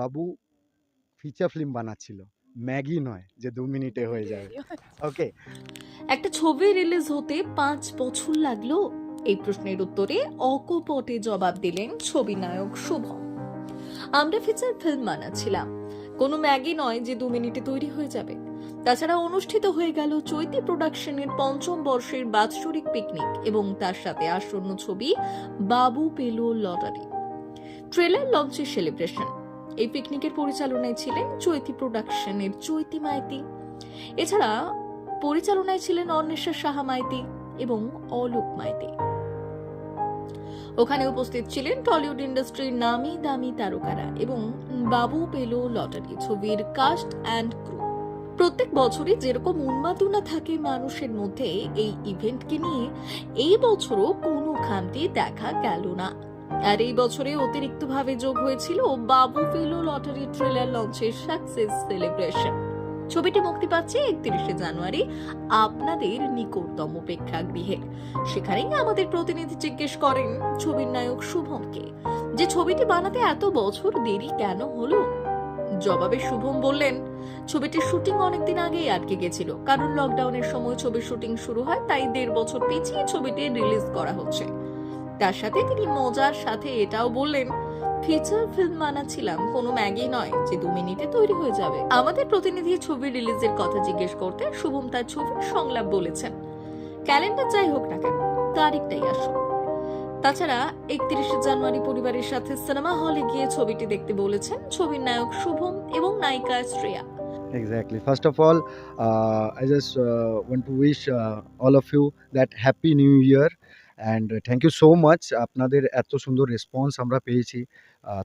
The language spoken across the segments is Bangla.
বাবু ফিচার ফিল্ম বানাচ্ছিল। ম্যাগি নয় যে দু মিনিটে হয়ে যাবে। ওকে একটা ছবি রিলিজ হতে পাঁচ বছর লাগল। এই প্রশ্নের উত্তরে অকপটে জবাব দিলেন ছবি নায়ক শুভম। আমরা ফিচার ফিল্ম বানাচ্ছিলাম। কোনো ম্যাগি নয় যে দু মিনিটে তৈরি হয়ে যাবে। তাছাড়া অনুষ্ঠিত হয়ে গেল চৈতি প্রোডাকশনের পঞ্চম বর্ষের বাৎসরিক পিকনিক এবং তার সাথে আসন্ন ছবি বাবু পেল লটারি ট্রেলার লঞ্চের সেলিব্রেশন এই পিকনিকের পরিচালনায় ছিলেন চৈতি প্রোডাকশনের চৈতি মাইতি। এছাড়া পরিচালনায় ছিলেন অন্বেষা সাহা মাইতি এবং অলোক মাইতি। ওখানে উপস্থিত ছিলেন টলিউড ইন্ডাস্ট্রির নামি দামি তারকারা এবং বাবু পেল লটারি ছবির কাস্ট অ্যান্ড ক্রু প্রত্যেক বছরই যেরকম উন্মাদনা থাকে মানুষের মধ্যে, এই ইভেন্টকে নিয়ে এই বছরও কোনো খামতি দেখা গেল না। আর এই বছরে অতিরিক্তভাবে যোগ হয়েছিল বাবু পেল লটারি ট্রেলার লঞ্চের সাকসেস সেলিব্রেশন ছবিটি মুক্তি পাচ্ছে একত্রিশে জানুয়ারি আপনাদের নিকটতম প্রেক্ষাগৃহে। সেখানেই আমাদের প্রতিনিধি জিজ্ঞেস করেন ছবির নায়ক শুভমকে যে ছবিটি বানাতে এত বছর দেরি কেন হলো? জবাবে শুভম বললেন, ছবিটির শুটিং অনেকদিন আগেই আটকে গেছিল। কারণ লকডাউনের সময় ছবির শুটিং শুরু হয়, তাই দেড় বছর পিছিয়ে ছবিটি রিলিজ করা হচ্ছে। তার সাথে তিনি মজার সাথে এটাও বললেন ফিচার ফিল্ম বানাচ্ছিলাম কোনো ম্যাগি নয় যে দু মিনিটে তৈরি হয়ে যাবে। আমাদের প্রতিনিধি ছবি রিলিজের কথা জিজ্ঞেস করতে শুভম তার ছবির সংলাপ বলেছেন। ক্যালেন্ডার যাই হোক না কেন তারিখটাই আসুন তাছাড়া একত্রিশে জানুয়ারি পরিবারের সাথে সিনেমা হলে গিয়ে ছবিটি দেখতে বলেছেন ছবির নায়ক শুভম এবং নায়িকা Shreya. Exactly. First of all, uh, I just uh, want to wish uh, all of you that happy new year. And thank you so much আপনাদের এত সুন্দর রেসপন্স আমরা পেয়েছি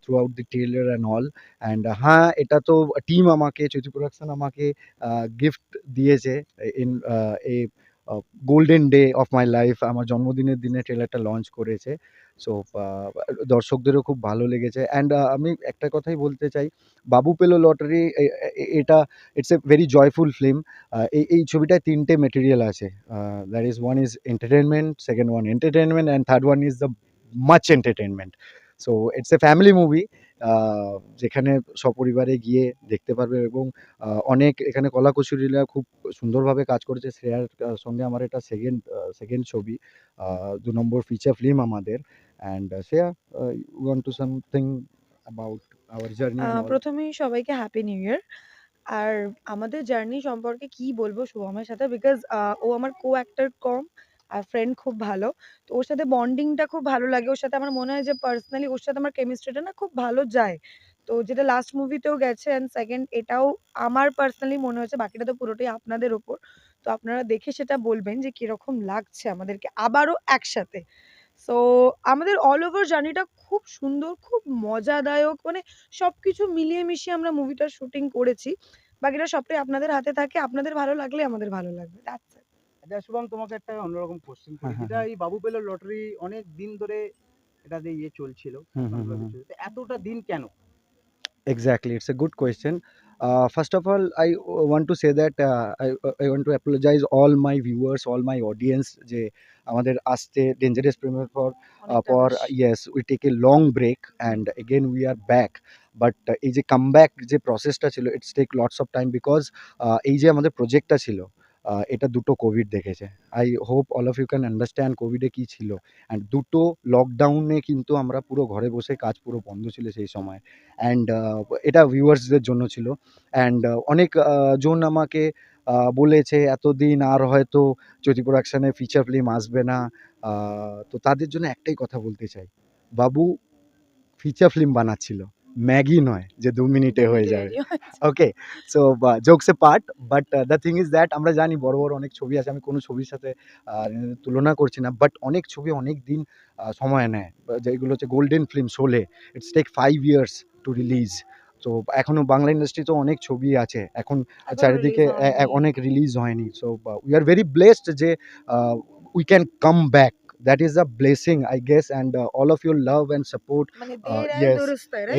throughout the trailer and all and হ্যাঁ এটা তো টিম আমাকে চৈতি প্রোডাকশন আমাকে গিফট দিয়েছে in a golden day of my life আমার জন্মদিনের দিনে ট্রেলারটা লঞ্চ করেছে। সো দর্শকদেরও খুব ভালো লেগেছে। অ্যান্ড আমি একটা কথাই বলতে চাই। বাবু পেল লটারি এটা it's a very joyful film এই এই ছবিটায় তিনটে মেটেরিয়াল আছে। That is one is entertainment second one entertainment and third one is the much entertainment so it's a family movie যেখানে সপরিবারে গিয়ে দেখতে পারবে এবং অনেক এখানে কলাকুশলীরা খুব সুন্দরভাবে কাজ করেছে। শ্রেয়ার সঙ্গে আমার এটা সেকেন্ড সেকেন্ড ছবি দু নম্বর ফিচার ফিল্ম আমাদের। And Shreya you want to something about our journey প্রথমেই সবাইকে হ্যাপি নিউ ইয়ার আর আমাদের জার্নি সম্পর্কে কি বলব শুভমের সাথে? বিকজ ও আমার কো অ্যাক্টর কম। আর ফ্রেন্ড খুব ভালো। তো ওর সাথে বন্ডিংটা খুব ভালো লাগে। ওর সাথে আমার মনে হয় যে পার্সোনালি ওর সাথে আমার কেমিস্ট্রিটা না খুব ভালো যায়। তো যেটা লাস্ট মুভিতেও গেছে অ্যান্ড সেকেন্ড এটাও আমার পার্সোনালি মনে হয়েছে, বাকিটা তো পুরোটাই আপনাদের ওপর। তো আপনারা দেখে সেটা বলবেন যে কীরকম লাগছে আমাদেরকে আবারও একসাথে। সো আমাদের অল ওভার জার্নিটা খুব সুন্দর, খুব মজাদায়ক মানে সব কিছু মিলিয়ে মিশিয়ে আমরা মুভিটার শুটিং করেছি। বাকিটা সবটাই আপনাদের হাতে থাকে। আপনাদের ভালো লাগলে আমাদের ভালো লাগবে। ইট আচ্ছা শুভম তোমাকে একটা অন্যরকম কোশ্চেন করি। হ্যাঁ, হ্যাঁ, এই বাবু পেল লটারি অনেক দিন ধরে এটা দিয়ে ইয়ে চলছিল এতটা দিন কেন? Exactly, it's a good question. Uh, first of all, I want to say that uh, I, I want to apologize all my viewers, all my audience যে আমাদের আসতে ডেঞ্জারাস প্রেমের পর uh, yes we take a long break and again we are back uh, এই যে কামব্যাক যে প্রসেসটা ছিল it's take lots of time because এই যে আমাদের প্রজেক্টটা ছিল এটা দুটো কোভিড দেখেছে। I hope all of you can understand কোভিডে কী ছিল। অ্যান্ড দুটো লকডাউনে কিন্তু আমরা পুরো ঘরে বসে কাজ পুরো বন্ধ ছিল সেই সময়। অ্যান্ড এটা ভিউয়ার্সদের জন্য ছিল। অ্যান্ড অনেক জন আমাকে বলেছে, এতদিন আর হয়তো জ্যোতি প্রোডাকশানে ফিচার ফিল্ম আসবে না। তো তাদের জন্য একটাই কথা বলতে চাই। বাবু ফিচার ফিল্ম বানাচ্ছিল। ম্যাগি নয় যে দু মিনিটে হয়ে যাবে। Okay so jokes apart but the thing is that আমরা জানি বড় বড় অনেক ছবি আছে আমি কোনো ছবির সাথে তুলনা করছি না বাট অনেক ছবি অনেক দিন সময় নেয়। যেগুলো হচ্ছে golden film Sholay it's take five years to release তো এখনও বাংলা ইন্ডাস্ট্রিতে অনেক ছবি আছে এখন চারিদিকে। অনেক রিলিজ হয়নি। So we are very blessed যে we can come back that is a blessing I guess and all of your love and support দের আয়ে yes?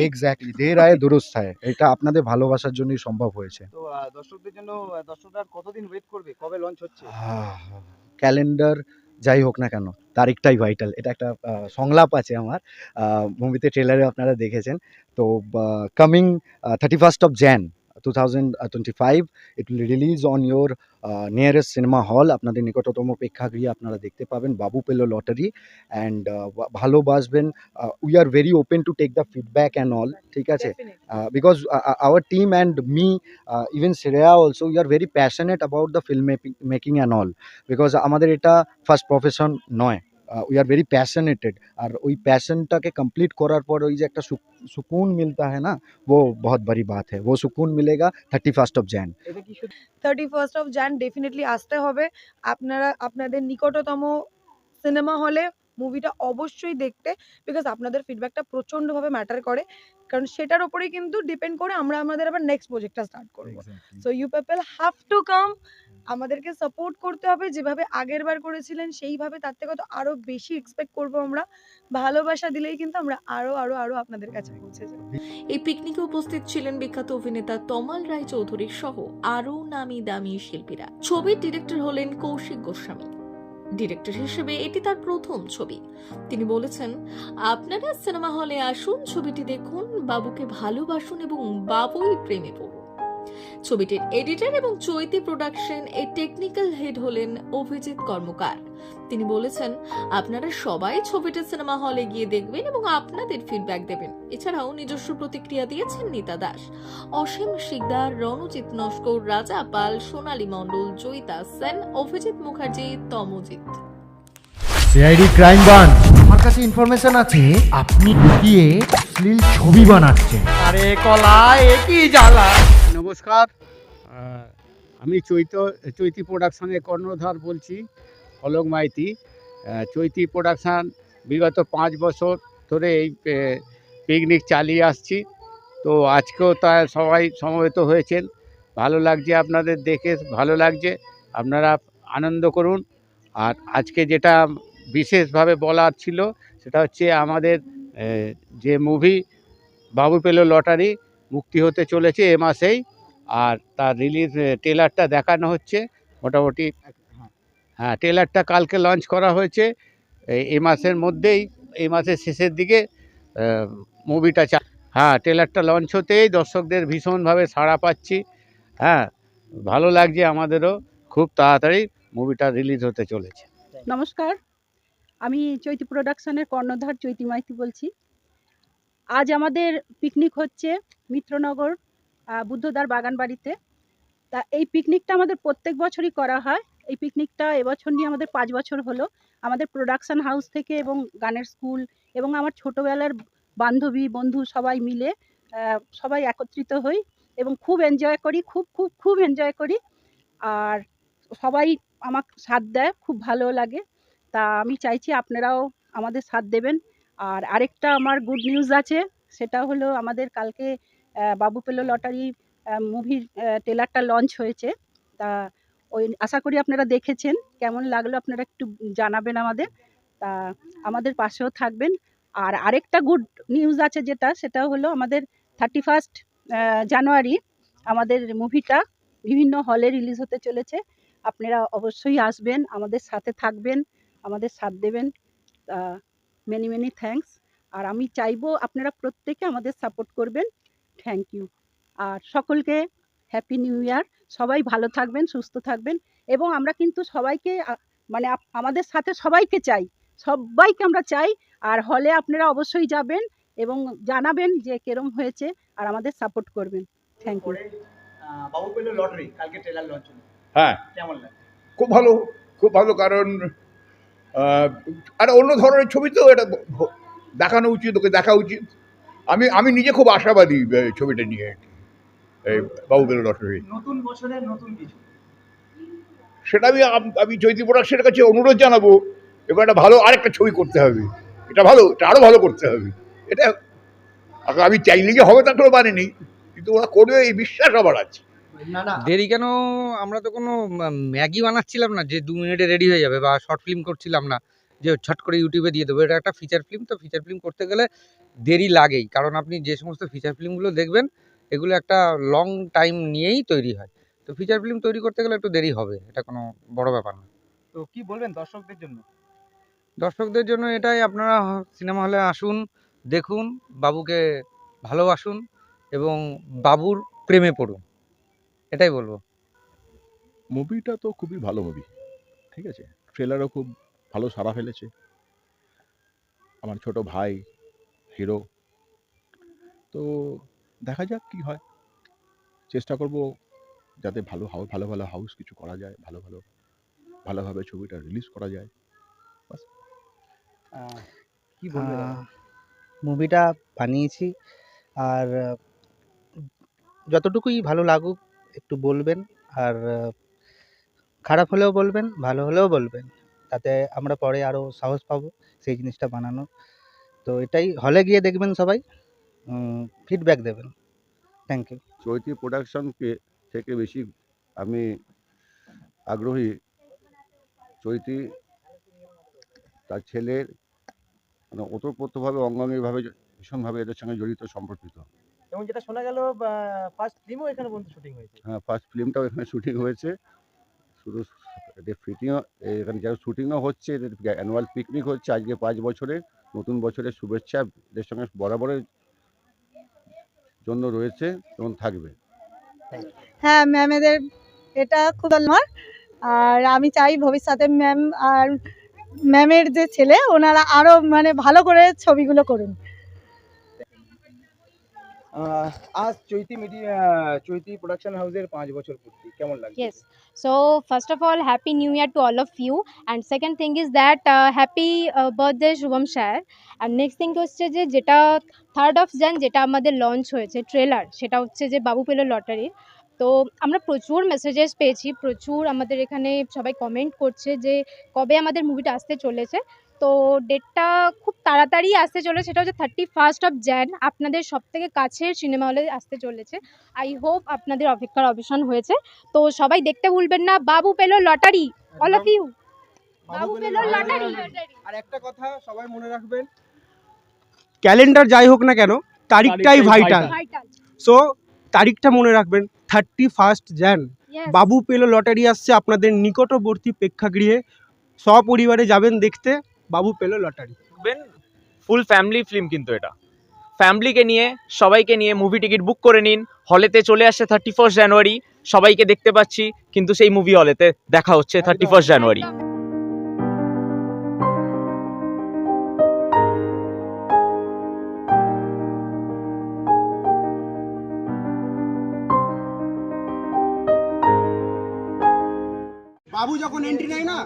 এক্স্যাক্টলি দের আয়ে দুরুস্ত হয় এটা আপনাদের ভালোবাসার জন্যই সম্ভব হয়েছে। তো দর্শকদের জন্য দর্শকরা কতদিন ওয়েট করবে? কবে লঞ্চ হচ্ছে? ক্যালেন্ডার যাই হোক না কেন তারিখটাই ভাইটাল এটা একটা সংলাপ আছে আমার। মুভিতে ট্রেলারে আপনারা দেখেছেন। তো coming thirty first of Jan two thousand twenty five it will release on your nearest cinema hall আপনাদের নিকটতম প্রেক্ষাগৃহে আপনারা দেখতে পাবেন বাবু পেল লটারি অ্যান্ড ভালোবাসবেন we are very open to take the feedback and all ঠিক আছে? Definitely. uh, because uh, uh, our team and me uh, even Shreya also we are very passionate about the film making, making and all. Because আমাদের এটা ফার্স্ট প্রফেশন নয়। Uh, we are very passionated और वही पैशनटा के कंप्लीट करार पर वही एक सुकून मिलता है ना वो बहुत बड़ी बात है। वो सुकून मिलेगा thirty first of Jan thirty first of Jan definitely आसते अपना अपन निकटतम सिनेमा हले मुविटा अवश्य देखते बिकज अपन फिडबैक प्रचंड भाव मैटर कर कारण सेटार ऊपर ही क्योंकि डिपेंड करेक्सट प्रोजेक्ट स्टार्ट कर so you people have to come আমাদেরকে সাপোর্ট করতে হবে, যেভাবে আগের বার করেছিলেন, সেইভাবে তার থেকে তো আরও বেশি এক্সপেক্ট করব আমরা। ভালোবাসা দিলেই কিন্তু আমরা আরও আরও আরও আপনাদের কাছে পৌঁছে যাব। এই পিকনিকে উপস্থিত ছিলেন বিখ্যাত অভিনেতা তমাল রায় চৌধুরী সহ আরও নামি দামি শিল্পীরা। ছবির ডিরেক্টর হলেন কৌশিক গোস্বামী। ডিরেক্টর হিসেবে এটি তার প্রথম ছবি। তিনি বলেছেন, আপনারা সিনেমা হলে আসুন, ছবিটি দেখুন, বাবুকে ভালোবাসুন এবং বাবুই প্রেমে পড়ুন। ছবিটির এডিটর এবং চৈতি প্রোডাকশন এর টেকনিক্যাল হেড হলেন অভিজিৎ কর্মকার। তিনি বলেছেন আপনারা সবাই ছবিটা সিনেমা হলে গিয়ে দেখবেন এবং আপনাদের ফিডব্যাক দেবেন। এছাড়াও নিজস্ব প্রতিক্রিয়া দিয়েছেন নিতা দাস। অসীম Sikdar Ranjit Naskar Raja Pal Sonali Mondal Jayita Sen Abhijit Mukherjee Tamojit. CID crime branch আমার কাছে ইনফরমেশন আছে আপনি লুকিয়ে অশ্লীল ছবি বানাচ্ছেন। আরে কলা একই জ্বালা? নমস্কার। আমি চৈত, চৈতি প্রোডাকশানের কর্ণধার বলছি, অলোক মাইতি। চৈতি প্রোডাকশান বিগত পাঁচ বছর ধরে এই পিকনিক চালিয়ে আসছি। তো আজকেও তা সবাই সমবেত হয়েছেন। ভালো লাগছে আপনাদের দেখে, ভালো লাগছে, আপনারা আনন্দ করুন। আর আজকে যেটা বিশেষভাবে বলার ছিল, সেটা হচ্ছে আমাদের যে মুভি, বাবু পেল লটারি, মুক্তি হতে চলেছে এ মাসেই। আর তার রিলিজ ট্রেলারটা দেখানো হচ্ছে। মোটামুটি হ্যাঁ ট্রেলারটা কালকে লঞ্চ করা হয়েছে। এই- মাসের মধ্যেই, এই মাসের শেষের দিকে মুভিটা চা হ্যাঁ ট্রেলারটা লঞ্চ হতেই দর্শকদের ভীষণভাবে সাড়া পাচ্ছি। হ্যাঁ ভালো লাগছে আমাদেরও। খুব তাড়াতাড়ি মুভিটা রিলিজ হতে চলেছে। নমস্কার। আমি চৈতি প্রোডাকশনের কর্ণধার চৈতি মাইতি বলছি। আজ আমাদের পিকনিক হচ্ছে মিত্রনগর। বুদ্ধদার বাগান বাড়িতে তা এই পিকনিকটা আমাদের প্রত্যেক বছরই করা হয়। এই পিকনিকটা এবছর নিয়ে আমাদের পাঁচ বছর হলো। আমাদের প্রোডাকশান হাউস থেকে এবং গানের স্কুল এবং আমার ছোটোবেলার বান্ধবী, বন্ধু সবাই মিলে সবাই একত্রিত হই এবং খুব এনজয় করি, খুব খুব খুব এনজয় করি। আর সবাই আমাকে সাথ দেয়, খুব ভালো লাগে। তা আমি চাইছি আপনারাও আমাদের সাথ দেবেন। আর আরেকটা আমার গুড নিউজ আছে, সেটা হলো আমাদের কালকে বাবু পেল লটারি মুভির ট্রেলারটা লঞ্চ হয়েছে। তা ওই, আশা করি আপনারা দেখেছেন। কেমন লাগল আপনারা একটু জানাবেন আমাদের। তা আমাদের পাশেও থাকবেন। আর আরেকটা গুড নিউজ আছে যেটা, সেটা হলো আমাদের থার্টি ফার্স্ট জানুয়ারি আমাদের মুভিটা বিভিন্ন হলে রিলিজ হতে চলেছে। আপনারা অবশ্যই আসবেন, আমাদের সাথে থাকবেন, আমাদের সাথ দেবেন। মেনি মেনি থ্যাঙ্কস আর আমি চাইব আপনারা প্রত্যেকে আমাদের সাপোর্ট করবেন। থ্যাংক ইউ আর সকলকে হ্যাপি নিউ ইয়ার সবাই ভালো থাকবেন সুস্থ থাকবেন এবং আমরা কিন্তু সবাইকে মানে আমাদের সাথে সবাইকে চাই। সবাইকে আমরা চাই আর হলে আপনারা অবশ্যই যাবেন এবং জানাবেন যে কেরম হয়েছে আর আমাদের সাপোর্ট করবেন। থ্যাংক ইউ বাবু পেল লটারি কালকে ট্রেলার লঞ্চ হলো। হ্যাঁ। কেমন লাগে খুব ভালো খুব ভালো কারণ আর অন্য ধরনের ছবি তো এটা দেখানো উচিত ওকে দেখা উচিত। আমি আমি নিজে খুব আশাবাদী ছবিটা নিয়ে। এই বাবুবেল লটারি নতুন বছরের নতুন কিছু। সেটা আমি আম- চৈতি প্রোডাকশনের কাছে অনুরোধ জানাব এবার একটা ভালো আরেকটা ছবি করতে হবে। এটা ভালো এটা আরও ভালো করতে হবে। এটা আমি চাইলে যে হবে তা কোনো মানে নেই কিন্তু ওরা করবে এই বিশ্বাস আমার আছে। না না। দেরি কেন? আমরা তো কোনো ম্যাগি বানাচ্ছিলাম না যে দু মিনিটে রেডি হয়ে যাবে বা শর্ট ফিল্ম করছিলাম না যে ছট করে ইউটিউবে দিয়ে দেবো। এটা একটা ফিচার ফিল্ম তো ফিচার ফিল্ম করতে গেলে দেরি লাগেই। কারণ আপনি যে সমস্ত ফিচার ফিল্মগুলো দেখবেন এগুলো একটা লং টাইম নিয়েই তৈরি হয়। তো ফিচার ফিল্ম তৈরি করতে গেলে একটু দেরি হবে এটা কোনো বড় ব্যাপার না। তো কি বলবেন দর্শকদের জন্য? দর্শকদের জন্য এটাই আপনারা সিনেমা হলে আসুন দেখুন বাবুকে ভালোবাসুন এবং বাবুর প্রেমে পড়ুন। এটাই বলব। মুভিটা তো খুবই ভালো মুভি ঠিক আছে? ট্রেলারও খুব ভালো সাড়া ফেলেছে। আমার ছোট ভাই হিরো তো দেখা যাক কি হয়। চেষ্টা করব যাতে ভালো হাউস ভালো ভালো হাউস কিছু করা যায় ভালো ভালো ভালোভাবে ছবিটা রিলিজ করা যায়। কি বলবেন মুভিটা বানিয়েছি আর যতটুকুই ভালো লাগুক একটু বলবেন আর খারাপ হলেও বলবেন ভালো হলেও বলবেন। তাতে আমরা পরে আরও সাহস পাবো সেই জিনিসটা বানানো তো এটাই হলে গিয়ে দেখবেন সবাই। ফিডব্যাক দেবেন। থ্যাংক ইউ চৈতি প্রোডাকশনকে থেকে বেশি আমি আগ্রহী চৈতি তার ছেলের মানে ওতপ্রোতভাবে অঙ্গাঙ্গিভাবে ভীষণভাবে এদের সঙ্গে জড়িত সম্পর্কিত। এবং যেটা শোনা গেল ফার্স্ট ফিল্মও এখানে পর্যন্ত শুটিং হয়েছে। হ্যাঁ ফার্স্ট ফিল্মটাও এখানে শুটিং হয়েছে। শুধু এদের ফিটিংও এখানে যারা শুটিংও হচ্ছে এদের অ্যানুয়াল পিকনিক হচ্ছে আজকে পাঁচ বছরের। নতুন বছরের শুভেচ্ছা এদের সঙ্গে বরাবরের জন্য রয়েছে এবং থাকবে। হ্যাঁ ম্যামেদের এটা খুব আর আমি চাই ভবিষ্যতে ম্যাম আর ম্যামের যে ছেলে, ওনারা আরও মানে ভালো করে ছবিগুলো করুন। আজ চৈতি মিডিয়া চৈতি প্রোডাকশন হাউসের পাঁচ বছর পূর্তি। কেমন লাগছে? Yes. So first of all, happy year to all of you. And second thing is that uh, happy uh, Shubham sir R next thing হচ্ছে যে যেটা থার্ড অফ জ্যান যেটা আমাদের লঞ্চ হয়েছে ট্রেলার সেটা হচ্ছে যে বাবু পেল লটারির তো আমরা প্রচুর মেসেজেস পেয়েছি প্রচুর আমাদের এখানে সবাই কমেন্ট করছে যে কবে আমাদের মুভিটা আসতে চলেছে। তো ডেটটা খুব তাড়াতাড়ি আসতে চলেছে সেটা হচ্ছে থার্টি ফার্স্ট অফ জ্যান আপনাদের সব থেকে কাছের সিনেমা হলে আসতে চলেছে। আই হোপ আপনাদের অপেক্ষার অবসান হয়েছে। তো সবাই দেখতে ভুলবেন না বাবু পেল লটারি অল অফ ইউ বাবু পেল লটারি। আর একটা কথা সবাই মনে রাখবেন ক্যালেন্ডার যাই হোক না কেন তারিখটাই ভাইটাল সো তারিখটা মনে রাখবেন থার্টি ফার্স্ট জ্যান বাবু পেল লটারি আসছে আপনাদের নিকটবর্তী প্রেক্ষাগৃহে। সপরিবারে যাবেন দেখতে। বাবু পেল লটারি। ফুল ফ্যামিলি ফিল্ম কিন্তু এটা। ফ্যামিলিকে নিয়ে সবাইকে নিয়ে মুভি টিকিট বুক করে নিন। হলেতে চলে আসছে থার্টি ফার্স্ট জানুয়ারি সবাইকে দেখতে পাচ্ছি কিন্তু সেই মুভি হলেতে দেখা হচ্ছে থার্টি ফার্স্ট জানুয়ারি বাবু যখন এন্ট্রি নেয় না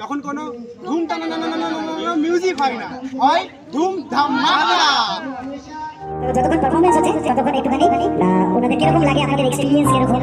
তখন কোনো ধুম টানা না না না না মিউজিক হয় না। হয় ধুম ধামাকা যতক্ষণ পারফরমেন্স হচ্ছে, ততক্ষণ একটুখানি ওনাদের কীরকম লাগে, আমাদের এক্সপিরিয়েন্স কীরকম?